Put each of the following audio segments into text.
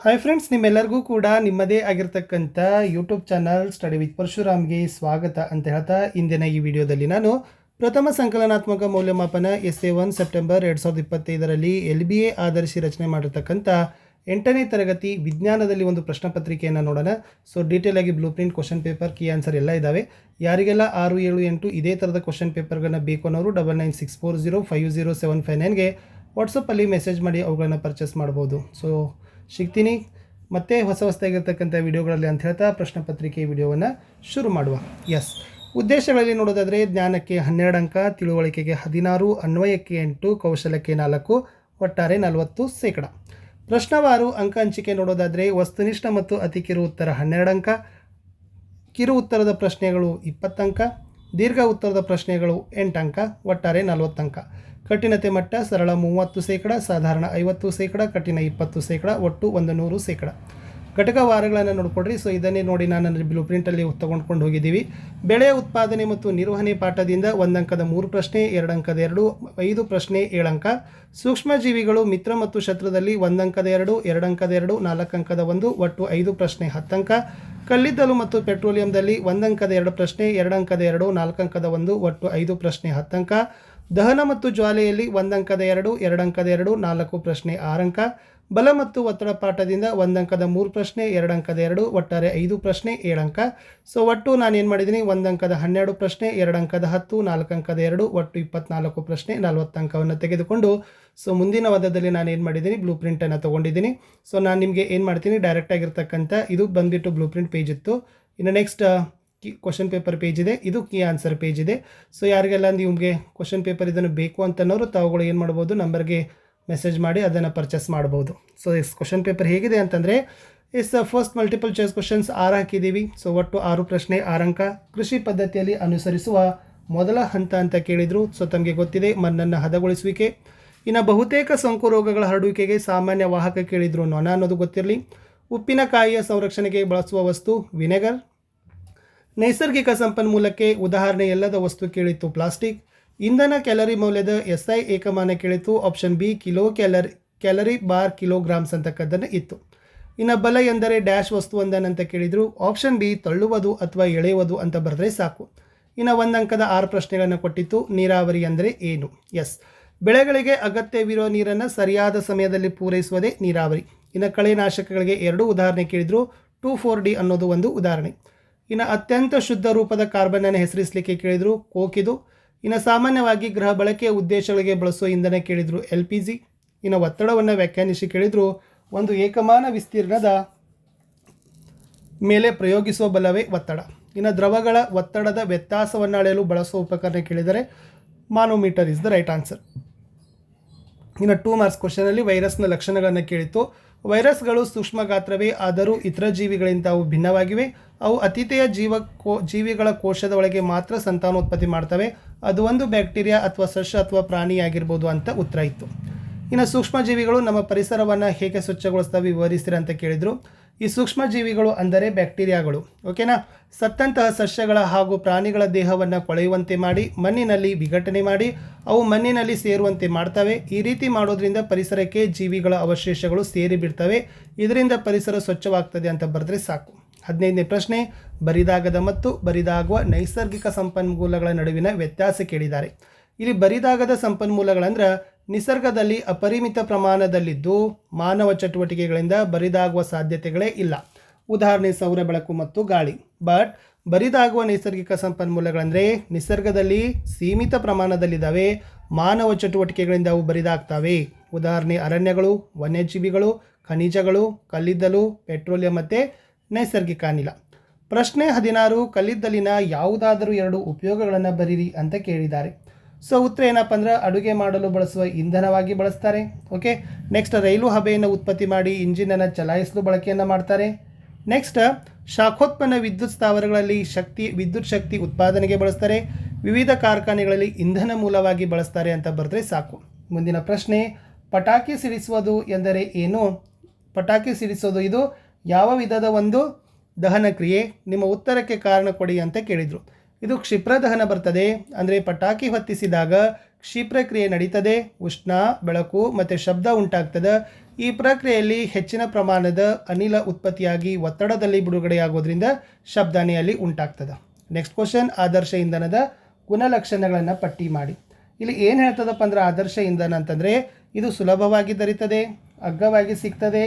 Hi friends ನಿಮ್ಮೆಲ್ಲರಿಗೂ ಕೂಡ ನಿಮ್ಮದೇ ಆಗಿರ್ತಕ್ಕಂಥ ಯೂಟ್ಯೂಬ್ ಚಾನಲ್ ಸ್ಟಡಿ ವಿತ್ ಪರಶುರಾಮ್ಗೆ ಸ್ವಾಗತ ಅಂತ ಹೇಳ್ತಾ ಇಂದಿನ ಈ ವಿಡಿಯೋದಲ್ಲಿ ನಾನು ಪ್ರಥಮ ಸಂಕಲನಾತ್ಮಕ ಮೌಲ್ಯಮಾಪನ ಎಸ್ ಎ ಒನ್ ಸೆಪ್ಟೆಂಬರ್ ಎರಡು ಸಾವಿರದ ಇಪ್ಪತ್ತೈದರಲ್ಲಿ ಎಲ್ ಬಿ ಎ ಆಧರಿಸಿ ರಚನೆ ಮಾಡಿರ್ತಕ್ಕಂಥ ಎಂಟನೇ ತರಗತಿ ವಿಜ್ಞಾನದಲ್ಲಿ ಒಂದು ಪ್ರಶ್ನೆ ಪತ್ರಿಕೆಯನ್ನು ನೋಡೋಣ. ಸೊ ಡೀಟೇಲ್ ಆಗಿ blueprint question paper key answer ಎಲ್ಲ ಇದ್ದಾವೆ ಯಾರಿಗೆಲ್ಲ ಆರು, ಏಳು, ಎಂಟು ಇದೇ ಥರದ ಕ್ವಶನ್ ಪೇಪರ್ಗಳನ್ನ ಬೇಕು ಅನ್ನೋರು double nine six four zero five zero seven five ನೈನ್ಗೆ ವಾಟ್ಸಪ್ಪಲ್ಲಿ ಮೆಸೇಜ್ ಮಾಡಿ ಅವುಗಳನ್ನು ಪರ್ಚೇಸ್ ಮಾಡ್ಬೋದು. ಸೊ ಸಿಗ್ತೀನಿ. ಮತ್ತೆ ಹೊಸ ಹೊಸದಾಗಿರ್ತಕ್ಕಂಥ ವಿಡಿಯೋಗಳಲ್ಲಿ ಅಂತ ಹೇಳ್ತಾ ಪ್ರಶ್ನೆ ಪತ್ರಿಕೆ ವಿಡಿಯೋವನ್ನು ಶುರು ಮಾಡುವ. ಎಸ್ ಉದ್ದೇಶಗಳಲ್ಲಿ ನೋಡೋದಾದರೆ ಜ್ಞಾನಕ್ಕೆ ಹನ್ನೆರಡು ಅಂಕ, ತಿಳುವಳಿಕೆಗೆ ಹದಿನಾರು, ಅನ್ವಯಕ್ಕೆ ಎಂಟು, ಕೌಶಲಕ್ಕೆ ನಾಲ್ಕು, ಒಟ್ಟಾರೆ ನಲವತ್ತು ಶೇಕಡ. ಪ್ರಶ್ನವಾರು ಅಂಕ ಹಂಚಿಕೆ ನೋಡೋದಾದರೆ ವಸ್ತುನಿಷ್ಠ ಮತ್ತು ಅತಿ ಕಿರು ಉತ್ತರ ಹನ್ನೆರಡು ಅಂಕ, ಕಿರು ಉತ್ತರದ ಪ್ರಶ್ನೆಗಳು ಇಪ್ಪತ್ತು ಅಂಕ ದೀರ್ಘ ಉತ್ತರದ ಪ್ರಶ್ನೆಗಳು ಎಂಟು ಅಂಕ, ಒಟ್ಟಾರೆ ನಲವತ್ತು ಅಂಕ. ಕಠಿಣತೆ ಮಟ್ಟ ಸರಳ ಮೂವತ್ತು ಶೇಕಡ ಸಾಧಾರಣ ಐವತ್ತು ಶೇಕಡ ಕಠಿಣ ಇಪ್ಪತ್ತು ಶೇಕಡ ಒಟ್ಟು ಒಂದು ನೂರು ಶೇಕಡ ಘಟಕ ವಾರಗಳನ್ನು ನೋಡ್ಕೊಡ್ರಿ. ಸೊ ಇದನ್ನೇ ನೋಡಿ ನಾನು ಬ್ಲೂ ಪ್ರಿಂಟಲ್ಲಿ ತಗೊಂಡ್ಕೊಂಡು ಹೋಗಿದ್ದೀವಿ. ಬೆಳೆ ಉತ್ಪಾದನೆ ಮತ್ತು ನಿರ್ವಹಣೆ ಪಾಠದಿಂದ ಒಂದಂಕದ ಮೂರು ಪ್ರಶ್ನೆ, ಎರಡು ಅಂಕದ ಎರಡು, ಐದು ಪ್ರಶ್ನೆ ಏಳಂಕ ಅಂಕ. ಸೂಕ್ಷ್ಮ ಜೀವಿಗಳು ಮಿತ್ರ ಮತ್ತು ಶತ್ರುದಲ್ಲಿ ಒಂದು ಅಂಕದ ಎರಡು ಎರಡು ಅಂಕದ ಎರಡು, ನಾಲ್ಕು ಅಂಕದ ಒಂದು, ಒಟ್ಟು ಐದು ಪ್ರಶ್ನೆ, ಹತ್ತು ಅಂಕ. ಕಲ್ಲಿದ್ದಲು ಮತ್ತು ಪೆಟ್ರೋಲಿಯಂದಲ್ಲಿ ಒಂದಂಕದ ಎರಡು ಪ್ರಶ್ನೆ, ಎರಡು ಅಂಕದ ಎರಡು, ನಾಲ್ಕು ಅಂಕದ ಒಂದು, ಒಟ್ಟು ಐದು ಪ್ರಶ್ನೆ, ಹತ್ತು ಅಂಕ. ದಹನ ಮತ್ತು ಜ್ವಾಲೆಯಲ್ಲಿ ಒಂದಂಕದ ಎರಡು ಎರಡು ಅಂಕದ ಎರಡು, ನಾಲ್ಕು ಪ್ರಶ್ನೆ ಆರಂಕ. ಬಲ ಮತ್ತು ಒತ್ತಡ ಪಾಠದಿಂದ ಒಂದಂಕದ ಮೂರು ಪ್ರಶ್ನೆ, ಎರಡಂಕದ ಎರಡು, ಒಟ್ಟಾರೆ ಐದು ಪ್ರಶ್ನೆ ಏಳಂಕ. ಸೊ ಒಟ್ಟು ನಾನು ಏನು ಮಾಡಿದ್ದೀನಿ? ಒಂದಂಕದ ಹನ್ನೆರಡು ಪ್ರಶ್ನೆ, ಎರಡಂಕದ ಹತ್ತು ನಾಲ್ಕು ಅಂಕದ ಎರಡು, ಒಟ್ಟು ಇಪ್ಪತ್ನಾಲ್ಕು ಪ್ರಶ್ನೆ ನಲವತ್ತು ಅಂಕವನ್ನು ತೆಗೆದುಕೊಂಡು. ಸೊ ಮುಂದಿನ ವಾದದಲ್ಲಿ ನಾನು ಏನು ಮಾಡಿದ್ದೀನಿ ಬ್ಲೂ ಪ್ರಿಂಟನ್ನು ತೊಗೊಂಡಿದ್ದೀನಿ. ಸೊ ನಾನು ನಿಮಗೆ ಏನು ಮಾಡ್ತೀನಿ? ಡೈರೆಕ್ಟ್ ಆಗಿರ್ತಕ್ಕಂಥ ಇದು ಬಂದುಬಿಟ್ಟು ಬ್ಲೂ ಪ್ರಿಂಟ್ ಪೇಜ್ ಇತ್ತು. ಇನ್ನು ನೆಕ್ಸ್ಟ್ ಕಿ ಕ್ವಶನ್ ಪೇಪರ್ ಪೇಜ್ ಇದೆ. ಇದು ಕೀ ಆನ್ಸರ್ ಪೇಜ್ ಇದೆ. ಸೊ ಯಾರಿಗೆಲ್ಲ ನಿಮಗೆ ಕ್ವಶನ್ ಪೇಪರ್ ಇದನ್ನು ಬೇಕು ಅಂತನೋರು ತಾವುಗಳು ಏನು ಮಾಡ್ಬೋದು? ನಂಬರ್ಗೆ ಮೆಸೇಜ್ ಮಾಡಿ ಅದನ್ನು ಪರ್ಚೇಸ್ ಮಾಡ್ಬೋದು. ಸೊ ಎಸ್ ಕ್ವಶನ್ ಪೇಪರ್ ಹೇಗಿದೆ ಅಂತಂದರೆ yes first multiple choice questions ಆರು ಹಾಕಿದ್ದೀವಿ. ಸೊ ಒಟ್ಟು ಆರು ಪ್ರಶ್ನೆ, ಆರಂಕ. ಕೃಷಿ ಪದ್ಧತಿಯಲ್ಲಿ ಅನುಸರಿಸುವ ಮೊದಲ ಹಂತ ಅಂತ ಕೇಳಿದರು. ಸೊ ತಮಗೆ ಗೊತ್ತಿದೆ, ಮಣ್ಣನ್ನು ಹದಗೊಳಿಸುವಿಕೆ. ಇನ್ನು ಬಹುತೇಕ ಸೋಂಕು ರೋಗಗಳ ಹರಡುವಿಕೆಗೆ ಸಾಮಾನ್ಯ ವಾಹಕ ಕೇಳಿದರು ನೊಣ ಅನ್ನೋದು ಗೊತ್ತಿರಲಿ. ಉಪ್ಪಿನಕಾಯಿಯ ಸಂರಕ್ಷಣೆಗೆ ಬಳಸುವ ವಸ್ತು, ವಿನೆಗರ್. ನೈಸರ್ಗಿಕ ಸಂಪನ್ಮೂಲಕ್ಕೆ ಉದಾಹರಣೆ ಎಲ್ಲದ ವಸ್ತು ಕೇಳಿತ್ತು ಪ್ಲಾಸ್ಟಿಕ್. ಇಂಧನ ಕ್ಯಾಲರಿ ಮೌಲ್ಯದ ಎಸ್ ಐ ಏಕಮಾನ ಕೇಳಿತ್ತು. Option B, kilocalorie calorie bar kilograms ಅಂತಕ್ಕದ್ದನ್ನು ಇತ್ತು. ಇನ್ನು ಬಲ ಎಂದರೆ ಡ್ಯಾಶ್ ವಸ್ತು ಒಂದನಂತ ಕೇಳಿದರು. ಆಪ್ಷನ್ ಬಿ, ತಳ್ಳುವುದು ಅಥವಾ ಎಳೆಯುವುದು ಅಂತ ಬರೆದ್ರೆ ಸಾಕು. ಇನ್ನು ಒಂದಂಕದ ಆರು ಪ್ರಶ್ನೆಗಳನ್ನು ಕೊಟ್ಟಿತ್ತು. ನೀರಾವರಿ ಅಂದರೆ ಏನು? ಎಸ್. ಬೆಳೆಗಳಿಗೆ ಅಗತ್ಯವಿರುವ ನೀರನ್ನು ಸರಿಯಾದ ಸಮಯದಲ್ಲಿ ಪೂರೈಸುವುದೇ ನೀರಾವರಿ. ಇನ್ನು ಕಳೆನಾಶಕಗಳಿಗೆ ಎರಡು ಉದಾಹರಣೆ ಕೇಳಿದರು. ಟೂ ಫೋರ್ ಡಿ ಅನ್ನೋದು ಒಂದು ಉದಾಹರಣೆ. ಇನ್ನು ಅತ್ಯಂತ ಶುದ್ಧ ರೂಪದ ಕಾರ್ಬನನ್ನು ಹೆಸರಿಸಲಿಕ್ಕೆ ಕೇಳಿದರು ಕೋಕಿದು. ಇನ್ನು ಸಾಮಾನ್ಯವಾಗಿ ಗೃಹ ಬಳಕೆಯ ಉದ್ದೇಶಗಳಿಗೆ ಬಳಸುವ ಇಂಧನ ಕೇಳಿದರು ಎಲ್ ಪಿ ಜಿ. ಇನ್ನು ಒತ್ತಡವನ್ನು ವ್ಯಾಖ್ಯಾನಿಸಿ ಕೇಳಿದರು ಒಂದು ಏಕಮಾನ ವಿಸ್ತೀರ್ಣದ ಮೇಲೆ ಪ್ರಯೋಗಿಸುವ ಬಲವೇ ಒತ್ತಡ. ಇನ್ನು ದ್ರವಗಳ ಒತ್ತಡದ ವ್ಯತ್ಯಾಸವನ್ನು ಅಳೆಯಲು ಬಳಸುವ ಉಪಕರಣ ಕೇಳಿದರೆ manometer is the right answer. ಇನ್ನು ಟೂ ಮಾರ್ಕ್ಸ್ ಕ್ವಶನಲ್ಲಿ ವೈರಸ್ನ ಲಕ್ಷಣಗಳನ್ನು ಕೇಳಿತ್ತು. ವೈರಸ್ಗಳು ಸೂಕ್ಷ್ಮ ಗಾತ್ರವೇ, ಆದರೂ ಇತರ ಜೀವಿಗಳಿಂದ ಅವು ಭಿನ್ನವಾಗಿವೆ. ಅವು ಅತಿಥೇಯ ಜೀವ ಕೋ, ಜೀವಿಗಳ ಕೋಶದ ಒಳಗೆ ಮಾತ್ರ ಸಂತಾನೋತ್ಪತ್ತಿ ಮಾಡ್ತವೆ. ಅದು ಒಂದು ಬ್ಯಾಕ್ಟೀರಿಯಾ ಅಥವಾ ಸಸ್ಯ ಅಥವಾ ಪ್ರಾಣಿಯಾಗಿರ್ಬೋದು ಅಂತ ಉತ್ತರ ಇತ್ತು. ಇನ್ನು ಸೂಕ್ಷ್ಮ ಜೀವಿಗಳು ನಮ್ಮ ಪರಿಸರವನ್ನು ಹೇಗೆ ಸ್ವಚ್ಛಗೊಳಿಸ್ತವೆ ವಿವರಿಸಿರಿ ಅಂತ ಕೇಳಿದರು. ಈ ಸೂಕ್ಷ್ಮ ಜೀವಿಗಳು ಅಂದರೆ ಬ್ಯಾಕ್ಟೀರಿಯಾಗಳು, ಓಕೆನಾ? ಸತ್ತಂತಹ ಸಸ್ಯಗಳ ಹಾಗೂ ಪ್ರಾಣಿಗಳ ದೇಹವನ್ನು ಕೊಳೆಯುವಂತೆ ಮಾಡಿ, ಮಣ್ಣಿನಲ್ಲಿ ವಿಘಟನೆ ಮಾಡಿ, ಅವು ಮಣ್ಣಿನಲ್ಲಿ ಸೇರುವಂತೆ ಮಾಡ್ತವೆ. ಈ ರೀತಿ ಮಾಡೋದ್ರಿಂದ ಪರಿಸರಕ್ಕೆ ಜೀವಿಗಳ ಅವಶೇಷಗಳು ಸೇರಿ ಬಿಡ್ತವೆ. ಇದರಿಂದ ಪರಿಸರ ಸ್ವಚ್ಛವಾಗ್ತದೆ ಅಂತ ಬರೆದ್ರೆ ಸಾಕು. ಹದಿನೈದನೇ ಪ್ರಶ್ನೆ, ಬರಿದಾಗದ ಮತ್ತು ಬರಿದಾಗುವ ನೈಸರ್ಗಿಕ ಸಂಪನ್ಮೂಲಗಳ ನಡುವಿನ ವ್ಯತ್ಯಾಸ ಕೇಳಿದ್ದಾರೆ. ಇಲ್ಲಿ ಬರಿದಾಗದ ಸಂಪನ್ಮೂಲಗಳಂದ್ರೆ ನಿಸರ್ಗದಲ್ಲಿ ಅಪರಿಮಿತ ಪ್ರಮಾಣದಲ್ಲಿದ್ದು ಮಾನವ ಚಟುವಟಿಕೆಗಳಿಂದ ಬರಿದಾಗುವ ಸಾಧ್ಯತೆಗಳೇ ಇಲ್ಲ. ಉದಾಹರಣೆ ಸೌರ ಬೆಳಕು ಮತ್ತು ಗಾಳಿ. ಬಟ್ ಬರಿದಾಗುವ ನೈಸರ್ಗಿಕ ಸಂಪನ್ಮೂಲಗಳಂದರೆ ನಿಸರ್ಗದಲ್ಲಿ ಸೀಮಿತ ಪ್ರಮಾಣದಲ್ಲಿದ್ದಾವೆ, ಮಾನವ ಚಟುವಟಿಕೆಗಳಿಂದ ಅವು ಬರಿದಾಗ್ತವೆ. ಉದಾಹರಣೆ ಅರಣ್ಯಗಳು, ವನ್ಯಜೀವಿಗಳು, ಖನಿಜಗಳು, ಕಲ್ಲಿದ್ದಲು, ಪೆಟ್ರೋಲಿಯಂ ಮತ್ತು ನೈಸರ್ಗಿಕ ಅನಿಲ. ಪ್ರಶ್ನೆ ಹದಿನಾರು, ಕಲ್ಲಿದ್ದಲಿನ ಯಾವುದಾದರೂ ಎರಡು ಉಪಯೋಗಗಳನ್ನು ಬರೀರಿ ಅಂತ ಕೇಳಿದ್ದಾರೆ. ಸೊ ಉತ್ತರ ಏನಪ್ಪ ಅಂದ್ರೆ ಅಡುಗೆ ಮಾಡಲು ಬಳಸುವ ಇಂಧನವಾಗಿ ಬಳಸ್ತಾರೆ. ಓಕೆ ನೆಕ್ಸ್ಟ್ ರೈಲು ಹಬೆಯನ್ನು ಉತ್ಪತ್ತಿ ಮಾಡಿ ಇಂಜಿನನ್ನು ಚಲಾಯಿಸಲು ಬಳಕೆಯನ್ನು ಮಾಡ್ತಾರೆ. ನೆಕ್ಸ್ಟ್ ಶಾಖೋತ್ಪನ್ನ ವಿದ್ಯುತ್ ಸ್ಥಾವರಗಳಲ್ಲಿ ಶಕ್ತಿ, ವಿದ್ಯುತ್ ಶಕ್ತಿ ಉತ್ಪಾದನೆಗೆ ಬಳಸ್ತಾರೆ. ವಿವಿಧ ಕಾರ್ಖಾನೆಗಳಲ್ಲಿ ಇಂಧನ ಮೂಲವಾಗಿ ಬಳಸ್ತಾರೆ ಅಂತ ಬರೆದ್ರೆ ಸಾಕು. ಮುಂದಿನ ಪ್ರಶ್ನೆ, ಪಟಾಕಿ ಸಿಡಿಸುವುದು ಎಂದರೆ ಏನು? ಪಟಾಕಿ ಸಿಡಿಸೋದು ಇದು ಯಾವ ವಿಧದ ಒಂದು ದಹನ ಕ್ರಿಯೆ? ನಿಮ್ಮ ಉತ್ತರಕ್ಕೆ ಕಾರಣ ಕೊಡಿ ಅಂತ ಕೇಳಿದರು. ಇದು ಕ್ಷಿಪ್ರ ದಹನ ಬರ್ತದೆ. ಅಂದರೆ ಪಟಾಕಿ ಹೊತ್ತಿಸಿದಾಗ ಕ್ಷಿಪ್ರ ಕ್ರಿಯೆ ನಡೀತದೆ. ಉಷ್ಣ, ಬೆಳಕು ಮತ್ತು ಶಬ್ದ ಉಂಟಾಗ್ತದೆ. ಈ ಪ್ರಕ್ರಿಯೆಯಲ್ಲಿ ಹೆಚ್ಚಿನ ಪ್ರಮಾಣದ ಅನಿಲ ಉತ್ಪತ್ತಿಯಾಗಿ ಒತ್ತಡದಲ್ಲಿ ಬಿಡುಗಡೆಯಾಗೋದ್ರಿಂದ ಶಬ್ದಾನೆಯಲ್ಲಿ ಉಂಟಾಗ್ತದೆ. ನೆಕ್ಸ್ಟ್ ಕ್ವಶನ್ ಆದರ್ಶ ಇಂಧನದ ಗುಣಲಕ್ಷಣಗಳನ್ನು ಪಟ್ಟಿ ಮಾಡಿ. ಇಲ್ಲಿ ಏನು ಹೇಳ್ತದಪ್ಪ ಅಂದ್ರೆ ಆದರ್ಶ ಇಂಧನ ಅಂತಂದರೆ ಇದು ಸುಲಭವಾಗಿ ದೊರಿತದೆ, ಅಗ್ಗವಾಗಿ ಸಿಗ್ತದೆ.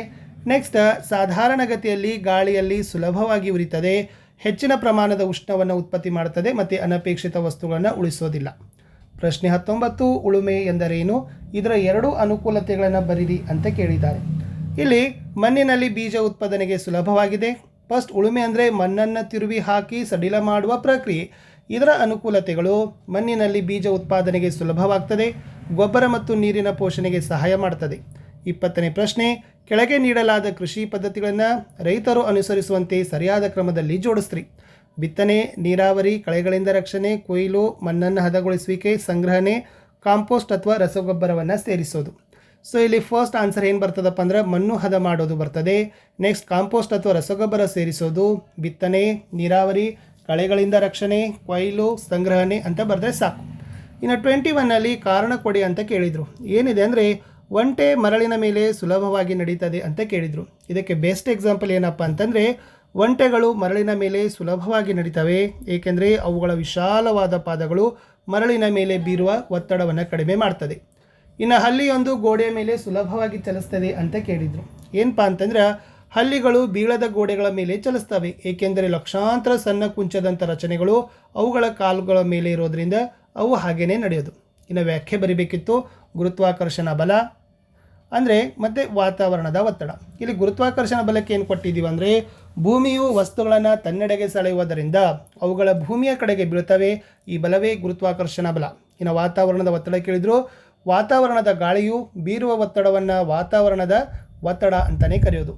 ನೆಕ್ಸ್ಟ್ ಸಾಧಾರಣ ಗತಿಯಲ್ಲಿ ಗಾಳಿಯಲ್ಲಿ ಸುಲಭವಾಗಿ ಉರಿತದೆ. ಹೆಚ್ಚಿನ ಪ್ರಮಾಣದ ಉಷ್ಣವನ್ನು ಉತ್ಪತ್ತಿ ಮಾಡುತ್ತದೆ ಮತ್ತು ಅನಪೇಕ್ಷಿತ ವಸ್ತುಗಳನ್ನು ಉಳಿಸೋದಿಲ್ಲ. ಪ್ರಶ್ನೆ ಹತ್ತೊಂಬತ್ತು, ಉಳುಮೆ ಎಂದರೇನು? ಇದರ ಎರಡು ಅನುಕೂಲತೆಗಳನ್ನು ಬರೀರಿ ಅಂತ ಕೇಳಿದ್ದಾರೆ. ಇಲ್ಲಿ ಮಣ್ಣಿನಲ್ಲಿ ಬೀಜ ಉತ್ಪಾದನೆಗೆ ಸುಲಭವಾಗಿದೆ. ಫಸ್ಟ್, ಉಳುಮೆ ಅಂದರೆ ಮಣ್ಣನ್ನು ತಿರುವಿ ಹಾಕಿ ಸಡಿಲ ಮಾಡುವ ಪ್ರಕ್ರಿಯೆ. ಇದರ ಅನುಕೂಲತೆಗಳು, ಮಣ್ಣಿನಲ್ಲಿ ಬೀಜ ಉತ್ಪಾದನೆಗೆ ಸುಲಭವಾಗ್ತದೆ, ಗೊಬ್ಬರ ಮತ್ತು ನೀರಿನ ಪೋಷಣೆಗೆ ಸಹಾಯ ಮಾಡ್ತದೆ. ಇಪ್ಪತ್ತನೇ ಪ್ರಶ್ನೆ, ಕೆಳಗೆ ನೀಡಲಾದ ಕೃಷಿ ಪದ್ಧತಿಗಳನ್ನು ರೈತರು ಅನುಸರಿಸುವಂತೆ ಸರಿಯಾದ ಕ್ರಮದಲ್ಲಿ ಜೋಡಿಸ್ರಿ. ಬಿತ್ತನೆ, ನೀರಾವರಿ, ಕಳೆಗಳಿಂದ ರಕ್ಷಣೆ, ಕೊಯ್ಲು, ಮಣ್ಣನ್ನು ಹದಗೊಳಿಸುವಿಕೆ, ಸಂಗ್ರಹಣೆ, ಕಾಂಪೋಸ್ಟ್ ಅಥವಾ ರಸಗೊಬ್ಬರವನ್ನು ಸೇರಿಸೋದು. ಸೊ ಇಲ್ಲಿ ಫಸ್ಟ್ ಆನ್ಸರ್ ಏನು ಬರ್ತದಪ್ಪ ಅಂದ್ರೆ ಮಣ್ಣು ಹದ ಮಾಡೋದು ಬರ್ತದೆ. ನೆಕ್ಸ್ಟ್ ಕಾಂಪೋಸ್ಟ್ ಅಥವಾ ರಸಗೊಬ್ಬರ ಸೇರಿಸೋದು. ಬಿತ್ತನೆ, ನೀರಾವರಿ, ಕಳೆಗಳಿಂದ ರಕ್ಷಣೆ, ಕೊಯ್ಲು, ಸಂಗ್ರಹಣೆ ಅಂತ ಬರೆದ್ರೆ ಸಾಕು. ಇನ್ನು ಟ್ವೆಂಟಿ ಒನ್ನಲ್ಲಿ ಕಾರಣ ಕೊಡಿ ಅಂತ ಕೇಳಿದರು. ಏನಿದೆ ಅಂದರೆ ಒಂಟೆ ಮರಳಿನ ಮೇಲೆ ಸುಲಭವಾಗಿ ನಡೀತದೆ ಅಂತ ಕೇಳಿದರು. ಇದಕ್ಕೆ ಬೆಸ್ಟ್ ಎಕ್ಸಾಂಪಲ್ ಏನಪ್ಪ ಅಂತಂದರೆ, ಒಂಟೆಗಳು ಮರಳಿನ ಮೇಲೆ ಸುಲಭವಾಗಿ ನಡೀತವೆ, ಏಕೆಂದರೆ ಅವುಗಳ ವಿಶಾಲವಾದ ಪಾದಗಳು ಮರಳಿನ ಮೇಲೆ ಬೀರುವ ಒತ್ತಡವನ್ನು ಕಡಿಮೆ ಮಾಡ್ತದೆ. ಇನ್ನು ಹಲ್ಲಿಯೊಂದು ಗೋಡೆಯ ಮೇಲೆ ಸುಲಭವಾಗಿ ಚಲಿಸ್ತದೆ ಅಂತ ಕೇಳಿದರು. ಏನಪ್ಪ ಅಂತಂದ್ರೆ, ಹಲ್ಲಿಗಳು ಬೀಳದ ಗೋಡೆಗಳ ಮೇಲೆ ಚಲಿಸ್ತವೆ, ಏಕೆಂದರೆ ಲಕ್ಷಾಂತರ ಸಣ್ಣ ಕುಂಚದಂಥ ರಚನೆಗಳು ಅವುಗಳ ಕಾಲುಗಳ ಮೇಲೆ ಇರೋದರಿಂದ ಅವು ಹಾಗೇನೇ ನಡೆಯೋದು. ಇನ್ನು ವ್ಯಾಖ್ಯೆ ಬರಿಬೇಕಿತ್ತು, ಗುರುತ್ವಾಕರ್ಷಣ ಬಲ. ಅಂದರೆ ಮತ್ತೆ ವಾತಾವರಣದ ಒತ್ತಡ. ಇಲ್ಲಿ ಗುರುತ್ವಾಕರ್ಷಣ ಬಲಕ್ಕೆ ಏನು ಕೊಟ್ಟಿದ್ದೀವಿ ಅಂದರೆ ಭೂಮಿಯು ವಸ್ತುಗಳನ್ನು ತನ್ನೆಡೆಗೆ ಸೆಳೆಯುವುದರಿಂದ ಅವುಗಳ ಭೂಮಿಯ ಕಡೆಗೆ ಬೀಳ್ತವೆ ಈ ಬಲವೇ ಗುರುತ್ವಾಕರ್ಷಣ ಬಲ. ಇನ್ನು ವಾತಾವರಣದ ಒತ್ತಡ ಕೇಳಿದ್ರು. ವಾತಾವರಣದ ಗಾಳಿಯು ಬೀರುವ ಒತ್ತಡವನ್ನು ವಾತಾವರಣದ ಒತ್ತಡ ಅಂತಲೇ ಕರೆಯೋದು.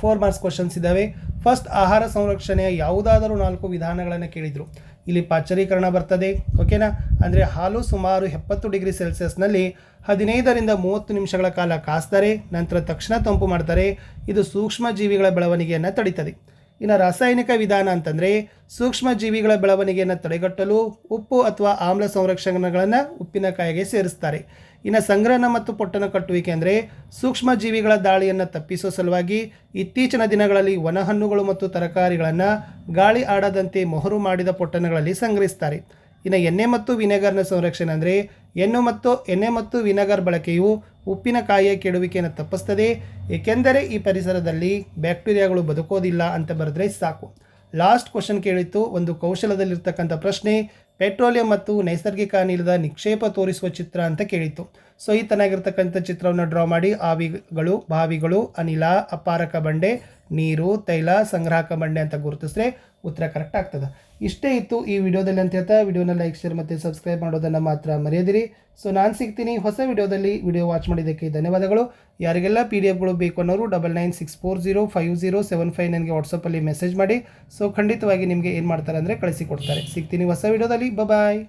ಫೋರ್ ಮಾರ್ಕ್ಸ್ ಕ್ವಶನ್ಸ್ ಇದ್ದಾವೆ. ಫಸ್ಟ್ ಆಹಾರ ಸಂರಕ್ಷಣೆಯ ಯಾವುದಾದರೂ ನಾಲ್ಕು ವಿಧಾನಗಳನ್ನು ಕೇಳಿದರು. ಇಲ್ಲಿ ಪಾಚರೀಕರಣ ಬರ್ತದೆ, ಓಕೆನಾ? ಅಂದರೆ ಹಾಲು ಸುಮಾರು ಎಪ್ಪತ್ತು ಡಿಗ್ರಿ ಸೆಲ್ಸಿಯಸ್ನಲ್ಲಿ ಹದಿನೈದರಿಂದ ಮೂವತ್ತು ನಿಮಿಷಗಳ ಕಾಲ ಕಾಸ್ತಾರೆ, ನಂತರ ತಕ್ಷಣ ತಂಪು ಮಾಡ್ತಾರೆ, ಇದು ಸೂಕ್ಷ್ಮ ಜೀವಿಗಳ ಬೆಳವಣಿಗೆಯನ್ನು ತಡೀತದೆ. ಇನ್ನು ರಾಸಾಯನಿಕ ವಿಧಾನ ಅಂತಂದರೆ ಸೂಕ್ಷ್ಮ ಜೀವಿಗಳ ಬೆಳವಣಿಗೆಯನ್ನು ತಡೆಗಟ್ಟಲು ಉಪ್ಪು ಅಥವಾ ಆಮ್ಲ ಸಂರಕ್ಷಣೆಗಳನ್ನು ಉಪ್ಪಿನಕಾಯಿಗೆ ಸೇರಿಸ್ತಾರೆ. ಇನ್ನು ಸಂಗ್ರಹಣ ಮತ್ತು ಪೊಟ್ಟಣ ಕಟ್ಟುವಿಕೆ ಅಂದರೆ ಸೂಕ್ಷ್ಮ ಜೀವಿಗಳ ದಾಳಿಯನ್ನು ತಪ್ಪಿಸುವ ಸಲುವಾಗಿ ಇತ್ತೀಚಿನ ದಿನಗಳಲ್ಲಿ ಒಣಹಣ್ಣುಗಳು ಮತ್ತು ತರಕಾರಿಗಳನ್ನು ಗಾಳಿ ಆಡದಂತೆ ಮೊಹರು ಮಾಡಿದ ಪೊಟ್ಟಣಗಳಲ್ಲಿ ಸಂಗ್ರಹಿಸ್ತಾರೆ. ಇನ್ನು ಎಣ್ಣೆ ಮತ್ತು ವಿನೆಗರ್ನ ಸಂರಕ್ಷಣೆ ಅಂದರೆ ಎಣ್ಣೆ ಮತ್ತು ಎಣ್ಣೆ ಮತ್ತು ವಿನೆಗರ್ ಬಳಕೆಯು ಉಪ್ಪಿನಕಾಯಿಯ ಕೆಡುವಿಕೆಯನ್ನು ತಪ್ಪಿಸ್ತದೆ. ಏಕೆಂದರೆ ಈ ಪರಿಸರದಲ್ಲಿ ಬ್ಯಾಕ್ಟೀರಿಯಾಗಳು ಬದುಕೋದಿಲ್ಲ ಅಂತ ಬರೆದ್ರೆ ಸಾಕು. ಲಾಸ್ಟ್ ಕ್ವಶನ್ ಕೇಳಿತ್ತು, ಒಂದು ಕೌಶಲದಲ್ಲಿರ್ತಕ್ಕಂಥ ಪ್ರಶ್ನೆ, ಪೆಟ್ರೋಲಿಯಂ ಮತ್ತು ನೈಸರ್ಗಿಕ ಅನಿಲದ ನಿಕ್ಷೇಪ ತೋರಿಸುವ ಚಿತ್ರ ಅಂತ ಕೇಳಿತ್ತು. ಸೊ, ಈ ತನಗಿರ್ತಕ್ಕಂಥ ಚಿತ್ರವನ್ನು ಡ್ರಾ ಮಾಡಿ, ಆವಿಗಳು, ಬಾವಿಗಳು, ಅನಿಲ, ಅಪಾರಕ ಬಂಡೆ, ನೀರು, ತೈಲ, ಸಂಗ್ರಾಹಕ ಬಂಡೆ ಅಂತ ಗುರುತಿಸಿದ್ರೆ ಉತ್ತರ ಕರೆಕ್ಟ್ ಆಗ್ತದೆ. ಇಷ್ಟೇ ಇತ್ತು ಈ ವಿಡಿಯೋದಲ್ಲಿ ಅಂತ ಹೇಳ್ತಾ, ವಿಡಿಯೋನ ಲೈಕ್ ಶೇರ್ ಮತ್ತು ಸಬ್ಸ್ಕ್ರೈಬ್ ಮಾಡೋದನ್ನು ಮಾತ್ರ ಮರೆಯದಿರಿ. ಸೊ ನಾನು ಸಿಗ್ತೀನಿ ಹೊಸ ವಿಡಿಯೋದಲ್ಲಿ. ವಿಡಿಯೋ ವಾಚ್ ಮಾಡಿದ್ದಕ್ಕೆ ಧನ್ಯವಾದಗಳು. ಯಾರಿಗೆಲ್ಲ ಪಿ ಡಿ ಎಫ್ಗಳು ಬೇಕು ಅನ್ನೋರು double nine six four zero five zero seven five ನನಗೆ ವಾಟ್ಸಪ್ಪಲ್ಲಿ ಮೆಸೇಜ್ ಮಾಡಿ. ಸೊ ಖಂಡಿತವಾಗಿ ನಿಮಗೆ ಏನು ಮಾಡ್ತಾರೆ ಅಂದರೆ ಕಳಿಸಿ ಕೊಡ್ತಾರೆ ಸಿಗ್ತೀನಿ ಹೊಸ ವಿಡಿಯೋದಲ್ಲಿ. ಬಾಯ್